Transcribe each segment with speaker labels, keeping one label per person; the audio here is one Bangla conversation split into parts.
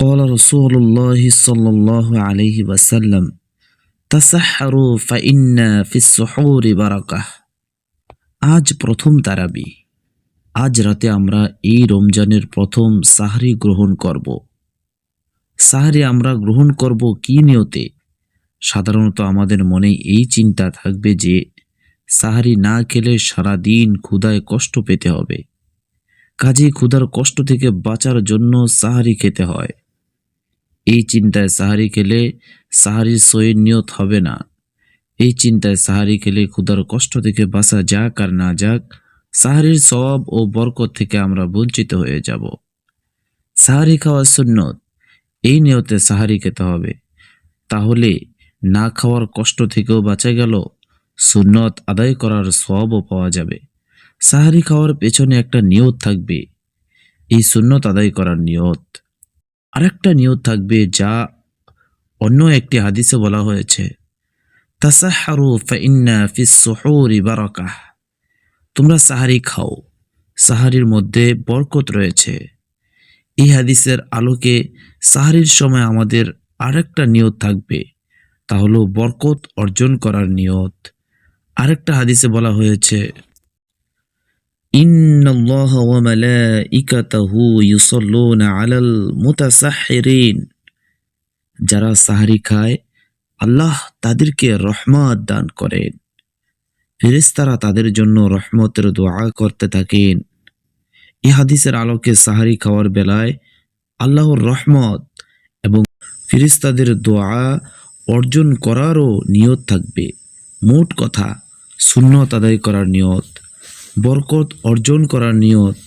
Speaker 1: قال رسول الله صلى الله عليه وسلم تسحروا فإن في السحور بركة আজ প্রথম তারাবি আজ রাতে আমরা এই রমজানের প্রথম সাহারি গ্রহণ করব সাহারি আমরা গ্রহণ করব কি নিয়তে সাধারণত আমাদের মনে এই চিন্তা থাকবে যে সাহারি না খেলে সারাদিন ক্ষুধায় কষ্ট পেতে হবে কাজেই ক্ষুধার কষ্ট থেকে বাঁচার জন্য সাহারি খেতে হয় এই চিন্তায় সাহারি খেলে সাহারির সইয়ের নিয়ত হবে না। এই চিন্তায় সাহারি খেলে ক্ষুধার কষ্ট থেকে বাঁচা যাক আর না যাক, সাহারির সব ও বরকত থেকে আমরা বঞ্চিত হয়ে যাব। সাহারি খাওয়া সুন্নত। এই নিয়তে সাহারি খেতে হবে। তাহলে না খাওয়ার কষ্ট থেকেও বাঁচা গেল, সুন্নত আদায় করার সবও পাওয়া যাবে। সাহারি খাওয়ার পেছনে একটা নিয়ত থাকবে। এই সুন্নত আদায় করার নিয়ত। আরেকটা নিয়ত থাকবে যা অন্য একটি হাদিসে বলা হয়েছে। তাসাহারু ফাইন্না ফিস সুহুরি বারাকাহ তোমরা সাহারি খাও, সাহারির মধ্যে বরকত রয়েছে। এই হাদিসের আলোকে সাহারির সময় আমাদের আরেকটা নিয়ত থাকবে, তা হলো বরকত অর্জন করার নিয়ত। আরেকটা হাদিসে বলা হয়েছে ইন্নাল্লাহ ওয়া মালাইকাতাহু ইউসাল্লুনা আলাল মুতাসাহহিরিন যারা সাহারি খায়, আল্লাহ তাদেরকে রহমত দান করেন। ফেরেশতারা তাদের জন্য রহমতের দোয়া করতে থাকেন। এই হাদিসের আলোকে সাহারি খাওয়ার বেলায় আল্লাহর রহমত এবং ফিরিস্তাদের দোয়া অর্জন করারও নিয়ত থাকবে। মোট কথা শূন্য আদায় করার নিয়ত। বরকত অর্জন করার নিয়ত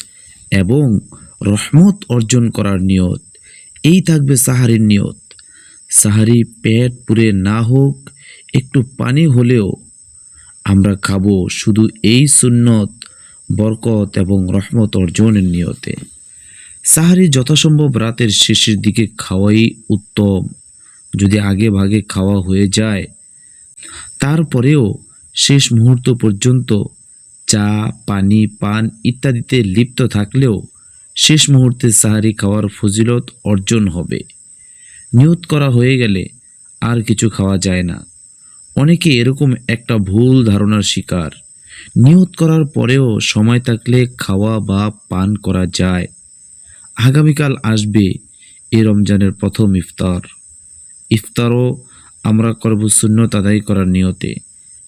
Speaker 1: এবং রহমত অর্জন করার নিয়ত। এই থাকবে সাহারির নিয়ত। সাহারি পেট পুরে না হোক, একটু পানি হলেও আমরা খাব শুধু এই সুন্নত, বরকত এবং রহমত অর্জনের নিয়তে। সাহারি যথাসম্ভব রাতের শেষের দিকে খাওয়াই উত্তম। যদি আগে ভাগে খাওয়া হয়ে যায়, তারপরেও শেষ মুহূর্ত পর্যন্ত চা, পানি, পান ইত্যাদিতে লিপ্ত থাকলেও শেষ মুহূর্তে সাহারি খাওয়ার ফজিলত অর্জন হবে। নিয়ত করা হয়ে গেলে আর কিছু খাওয়া যায় না। অনেকে এরকম একটা ভুল ধারণার শিকার। নিয়ত করার পরেও সময় থাকলে খাওয়া বা পান করা যায়। আগামীকাল আসবে এই রমজানের প্রথম ইফতার। ইফতারও আমরা করব সুন্নত আদায় করার নিয়তে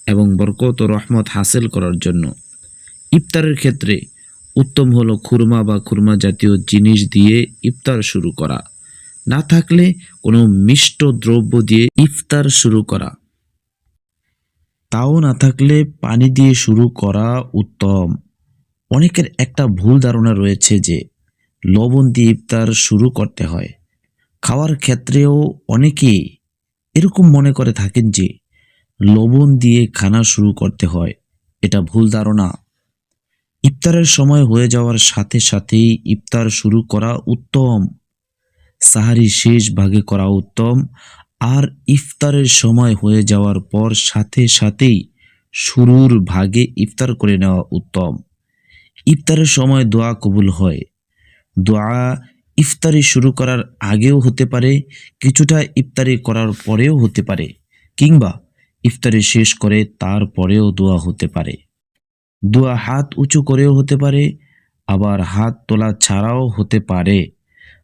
Speaker 1: এবং বরকত ও রহমত হাসিল করার জন্য। ইফতারের ক্ষেত্রে উত্তম হলো খুরমা বা খুরমা জাতীয় জিনিস দিয়ে ইফতার শুরু করা। না থাকলে কোনো মিষ্ট দ্রব্য দিয়ে ইফতার শুরু করা। তাও না থাকলে পানি দিয়ে শুরু করা উত্তম। অনেকের একটা ভুল ধারণা রয়েছে যে লবণ দিয়ে ইফতার শুরু করতে হয়। খাওয়ার ক্ষেত্রেও অনেকেই এরকম মনে করে থাকেন যে লবণ দিয়ে খানা শুরু করতে হয়। এটা ভুল ধারণা। ইফতারের সময় হয়ে যাওয়ার সাথে সাথেই ইফতার শুরু করা উত্তম। সাহারি শেষ ভাগে করা উত্তম। আর ইফতারের সময় হয়ে যাওয়ার পর সাথে সাথেই শুরুর ভাগে ইফতার করে নেওয়া উত্তম। ইফতারের সময় দোয়া কবুল হয়। দোয়া ইফতারি শুরু করার আগেও হতে পারে, কিছুটা ইফতারি করার পরেও হতে পারে, কিংবা ইফতারি শেষ করে তারপরেও দোয়া হতে পারে। দোয়া হাত উঁচু করেও হতে পারে, আবার হাত তোলা ছাড়াও হতে পারে।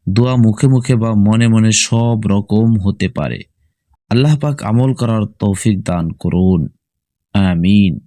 Speaker 1: দোয়া মুখে মুখে বা মনে মনে সব রকম হতে পারে। আল্লাহ পাক আমল করার তৌফিক দান করুন। আমিন।